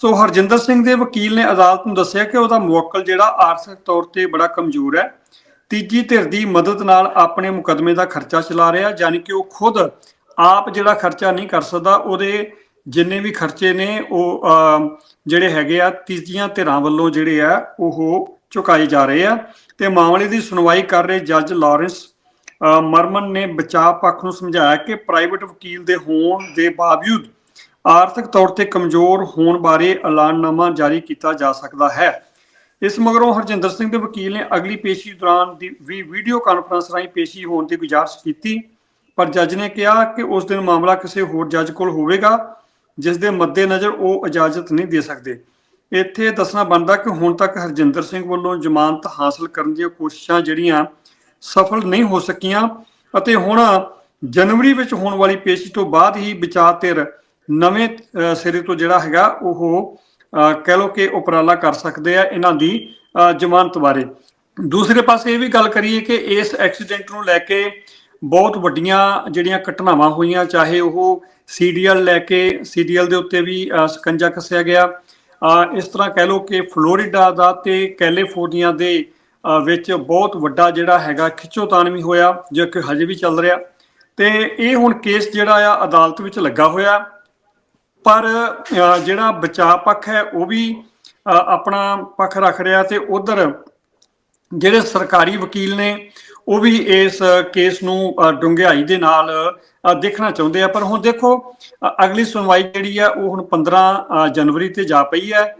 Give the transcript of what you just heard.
ਸੋ ਹਰਜਿੰਦਰ ਸਿੰਘ ਦੇ ਵਕੀਲ ਨੇ ਅਦਾਲਤ ਨੂੰ ਦੱਸਿਆ ਕਿ ਉਹਦਾ ਮੁਵੱਕਲ ਜਿਹੜਾ ਆਰਥਿਕ ਤੌਰ ਤੇ ਬੜਾ ਕਮਜ਼ੋਰ ਹੈ। ਤੀਜੀ ਧਿਰ ਦੀ ਮਦਦ ਨਾਲ ਆਪਣੇ ਮੁਕਦਮੇ ਦਾ ਖਰਚਾ ਚਲਾ ਰਿਹਾ, ਯਾਨੀ ਕਿ ਉਹ ਖੁਦ ਆਪ ਜਿਹੜਾ ਖਰਚਾ ਨਹੀਂ ਕਰ ਸਕਦਾ, ਉਹਦੇ ਜਿੰਨੇ ਵੀ ਖਰਚੇ ਨੇ ਉਹ ਜਿਹੜੇ ਹੈਗੇ ਆ, ਤੀਜੀਆਂ ਧਿਰਾਂ ਵੱਲੋਂ ਜਿਹੜੇ ਆ, ਉਹ ਚੁਕਾਏ ਜਾ ਰਹੇ ਆ। ਤੇ ਮਾਮਲੇ ਦੀ ਸੁਣਵਾਈ ਕਰ ਰਹੇ ਜੱਜ ਲਾਰੈਂਸ ਮਰਮਨ ਨੇ ਬਚਾਅ ਪੱਖ ਨੂੰ ਸਮਝਾਇਆ ਕਿ ਪ੍ਰਾਈਵੇਟ ਵਕੀਲ ਦੇ ਹੋਣ ਦੇ ਬਾਵਜੂਦ ਆਰਥਿਕ ਤੌਰ ਤੇ ਕਮਜ਼ੋਰ ਹੋਣ ਬਾਰੇ ਐਲਾਨਨਾਮਾ ਜਾਰੀ ਕੀਤਾ ਜਾ ਸਕਦਾ ਹੈ। ਇਸ ਮਗਰੋਂ ਹਰਜਿੰਦਰ ਸਿੰਘ ਦੇ ਵਕੀਲ ਨੇ ਅਗਲੀ ਪੇਸ਼ੀ ਦੌਰਾਨ ਦੀ ਵੀ ਵੀਡੀਓ ਕਾਨਫਰੰਸ ਰਾਹੀਂ ਪੇਸ਼ੀ ਹੋਣ ਦੀ ਗੁਜ਼ਾਰਿਸ਼ ਕੀਤੀ, ਪਰ ਜੱਜ ਨੇ ਕਿਹਾ ਕਿ ਉਸ ਦਿਨ ਮਾਮਲਾ ਕਿਸੇ ਹੋਰ ਜੱਜ ਕੋਲ ਹੋਵੇਗਾ, ਜਿਸ ਦੇ ਮੱਦੇਨਜ਼ਰ ਉਹ ਇਜਾਜ਼ਤ ਨਹੀਂ ਦੇ ਸਕਦੇ। ਇੱਥੇ ਦੱਸਣਾ ਬਣਦਾ ਕਿ ਹੁਣ ਤੱਕ ਹਰਜਿੰਦਰ ਸਿੰਘ ਵੱਲੋਂ ਜ਼ਮਾਨਤ ਹਾਸਲ ਕਰਨ ਦੀਆਂ ਕੋਸ਼ਿਸ਼ਾਂ ਜਿਹੜੀਆਂ ਸਫਲ ਨਹੀਂ ਹੋ ਸਕੀਆਂ ਅਤੇ ਹੁਣ ਜਨਵਰੀ ਵਿੱਚ ਹੋਣ ਵਾਲੀ ਪੇਸ਼ੀ ਤੋਂ ਬਾਅਦ ਹੀ ਵਿਚਾਰ ਧਿਰ ਨਵੇਂ ਸਿਰੇ ਤੋਂ ਜਿਹੜਾ ਹੈਗਾ ਉਹ ਕਹਿ ਲੋ ਕਿ ਉਪਰਾਲਾ ਕਰ ਸਕਦੇ ਆ ਇਹਨਾਂ ਦੀ ਜ਼ਮਾਨਤ ਬਾਰੇ। ਦੂਸਰੇ ਪਾਸੇ ਇਹ ਵੀ ਗੱਲ ਕਰੀਏ ਕਿ ਇਸ ਐਕਸੀਡੈਂਟ ਨੂੰ ਲੈ ਕੇ ਬਹੁਤ ਵੱਡੀਆਂ ਜਿਹੜੀਆਂ ਘਟਨਾਵਾਂ ਹੋਈਆਂ, ਚਾਹੇ ਉਹ ਸੀਡੀਐਲ ਲੈ ਕੇ, ਸੀਡੀਐਲ ਦੇ ਉੱਤੇ ਵੀ ਸਕੰਜਾ ਕੱਸਿਆ ਗਿਆ। ਇਸ ਤਰ੍ਹਾਂ ਕਹਿ ਲੋ ਕਿ ਫਲੋਰੀਡਾ ਦਾ ਤੇ ਕੈਲੀਫੋਰਨੀਆ ਦੇ ਵਿੱਚ ਬਹੁਤ ਵੱਡਾ ਜਿਹੜਾ ਹੈਗਾ ਖਿੱਚੋਤਾਨ ਵੀ ਹੋਇਆ, ਜੋ ਕਿ ਹਜੇ ਵੀ ਚੱਲ ਰਿਹਾ। ਤੇ ਇਹ ਹੁਣ ਕੇਸ ਜਿਹੜਾ ਆ ਅਦਾਲਤ ਵਿੱਚ ਲੱਗਾ ਹੋਇਆ। ਪਰ ਜਿਹੜਾ ਬਚਾਅ ਪੱਖ ਹੈ ਉਹ ਵੀ ਆਪਣਾ ਪੱਖ ਰੱਖ ਰਿਹਾ ਤੇ ਉਧਰ ਜਿਹੜੇ ਸਰਕਾਰੀ ਵਕੀਲ ਨੇ ਉਹ ਵੀ ਇਸ ਕੇਸ ਨੂੰ ਅ, ਦੇ ਨਾਲ ਦੇਖਣਾ ਚਾਹੁੰਦੇ ਆ। ਪਰ ਹੁਣ ਦੇਖੋ ਅਗਲੀ ਸੁਣਵਾਈ ਜਿਹੜੀ ਆ ਉਹ ਹੁਣ 15 ਜਨਵਰੀ ਤੇ ਜਾ ਪਈ ਹੈ।